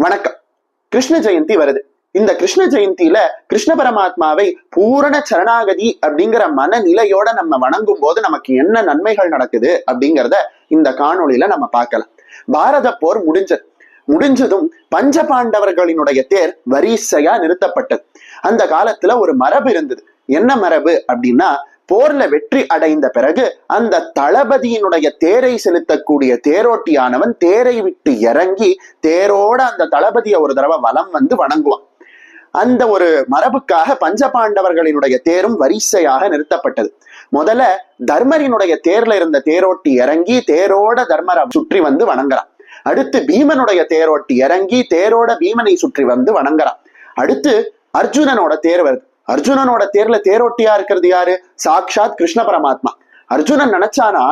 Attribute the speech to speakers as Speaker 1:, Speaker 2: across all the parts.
Speaker 1: வணக்கம். கிருஷ்ண ஜெயந்தி வருது. இந்த கிருஷ்ண ஜெயந்தியில கிருஷ்ண பரமாத்மாவை பூரண சரணாகதி அப்படிங்கிற மனநிலையோட நம்ம வணங்கும் போது நமக்கு என்ன நன்மைகள் நடக்குது அப்படிங்கிறத இந்த காணொளியில நம்ம பார்க்கலாம். பாரத போர் முடிஞ்சது. முடிஞ்சதும் பஞ்ச பாண்டவர்களினுடைய தேர் வரிசையா நிறுத்தப்பட்டது. அந்த காலத்துல ஒரு மரபு இருந்தது. என்ன மரபு அப்படின்னா போர்ல வெற்றி அடைந்த பிறகு அந்த தளபதியினுடைய தேரை செலுத்தக்கூடிய தேரோட்டியானவன் தேரை விட்டு இறங்கி தேரோட அந்த தளபதியை ஒரு தடவை வலம் வந்து வணங்குவான். அந்த ஒரு மரபுக்காக பஞ்ச பாண்டவர்களினுடைய தேரும் வரிசையாக நிறுத்தப்பட்டது. முதல்ல தர்மரினுடைய தேர்ல இருந்த தேரோட்டி இறங்கி தேரோட தர்மரை சுற்றி வந்து வணங்குறான். அடுத்து பீமனுடைய தேரோட்டி இறங்கி தேரோட பீமனை சுற்றி வந்து வணங்குறான். அடுத்து அர்ஜுனனோட தேர் வருது. அர்ஜுனனோட தேர்ல தேரோட்டியா இருக்கிறது யாரு? சாக்ஷாத் கிருஷ்ண பரமாத்மா. அர்ஜுனன் நினைச்சானா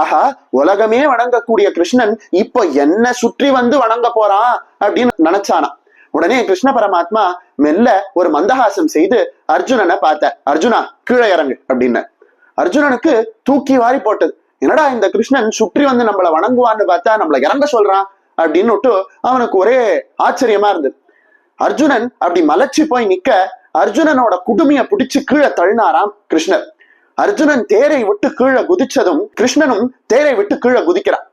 Speaker 1: ஆஹா உலகமே வணங்கக்கூடிய கிருஷ்ணன் இப்போ என்ன சுற்றி வந்து வணங்க போறான் அப்படின்னு நினைச்சானா. உடனே கிருஷ்ண பரமாத்மா மெல்ல ஒரு மந்தஹாசம் செய்து அர்ஜுனனை பார்த்த அர்ஜுனா கீழே இறங்கு அப்படின்னு. அர்ஜுனனுக்கு தூக்கி வாரி போட்டது. என்னடா இந்த கிருஷ்ணன் சுற்றி வந்து நம்மள வணங்குவான்னு பார்த்தா நம்மளை இறங்க சொல்றான் அப்படின்னு அவனுக்கு ஒரே ஆச்சரியமா இருந்தது. அர்ஜுனன் அப்படி மலைச்சு போய் நிக்க அர்ஜுனனோட குடுமைய பிடிச்சு கீழே தள்ளினாராம் கிருஷ்ணர். அர்ஜுனன் தேரை விட்டு கீழே குதிச்சதும் கிருஷ்ணனும் தேரை விட்டு கீழே குதிக்கிறான்.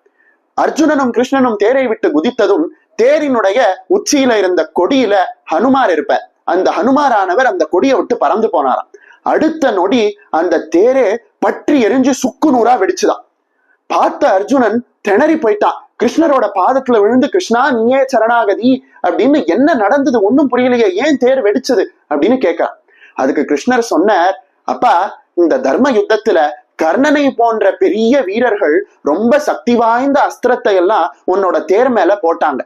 Speaker 1: அர்ஜுனனும் கிருஷ்ணனும் தேரை விட்டு குதித்ததும் தேரினுடைய உச்சியில இருந்த கொடியில ஹனுமார் இருப்பார். அந்த ஹனுமாரானவர் அந்த கொடியை விட்டு பறந்து போனாராம். அடுத்த நொடி அந்த தேரே பற்றி எரிஞ்சு சுக்கு நூறா வெடிச்சுதான். பார்த்த அர்ஜுனன் திணறி போயிட்டான். கிருஷ்ணரோட பாதத்துல விழுந்து கிருஷ்ணா நீயே சரணாகதி அப்படின்னு என்ன நடந்தது ஒண்ணும் புரியலையே ஏன் தேர் வெடிச்சது அப்படின்னு கேட்கிறான். அதுக்கு கிருஷ்ணர் சொன்னார் அப்பா இந்த தர்ம யுத்தத்துல கர்ணனை போன்ற பெரிய வீரர்கள் ரொம்ப சக்தி வாய்ந்த அஸ்திரத்தை எல்லாம் உன்னோட தேர் மேல போட்டாங்க.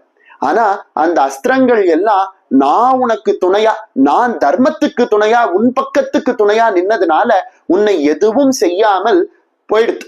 Speaker 1: ஆனா அந்த அஸ்திரங்கள் எல்லாம் நான் உனக்கு துணையா நான் தர்மத்துக்கு துணையா உன் பக்கத்துக்கு துணையா நின்னதுனால உன்னை எதுவும் செய்யாமல் போயிடுது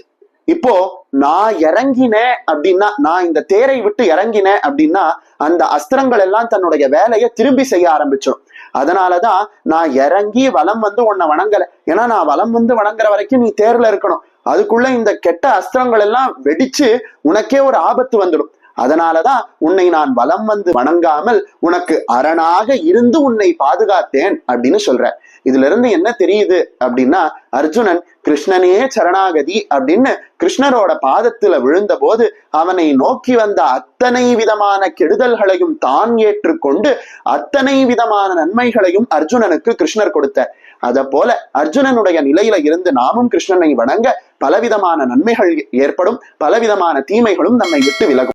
Speaker 1: இப்போ நான் இறங்கினேன் அப்படின்னா நான் இந்த தேரை விட்டு இறங்கினேன் அப்படின்னா அந்த அஸ்திரங்கள் எல்லாம் தன்னுடைய வேலையை திரும்பி செய்ய ஆரம்பிச்சிடும் அதனாலதான் நான் இறங்கி வலம் வந்து உன்னை வணங்கல. ஏன்னா நான் வலம் வந்து வணங்குற வரைக்கும் நீ தேர்ல இருக்கணும். அதுக்குள்ள இந்த கெட்ட அஸ்திரங்கள் எல்லாம் வெடிச்சு உனக்கே ஒரு ஆபத்து வந்துடும். அதனாலதான் உன்னை நான் வலம் வந்து வணங்காமல் உனக்கு அரணாக இருந்து உன்னை பாதுகாத்தேன் அப்படின்னு சொல்ற. இதுல இருந்து என்ன தெரியுது அப்படின்னா அர்ஜுனன் கிருஷ்ணனே சரணாகதி அப்படின்னு கிருஷ்ணரோட பாதத்துல விழுந்த போது அவனை நோக்கி வந்த அத்தனை விதமான கெடுதல்களையும் தான் ஏற்றுக்கொண்டு அத்தனை விதமான நன்மைகளையும் அர்ஜுனனுக்கு கிருஷ்ணர் கொடுத்த. அத போல அர்ஜுனனுடைய நிலையில இருந்து நாமும் கிருஷ்ணனை வணங்க பலவிதமான நன்மைகள் ஏற்படும் பலவிதமான தீமைகளும் நம்மை விட்டு விலகும்.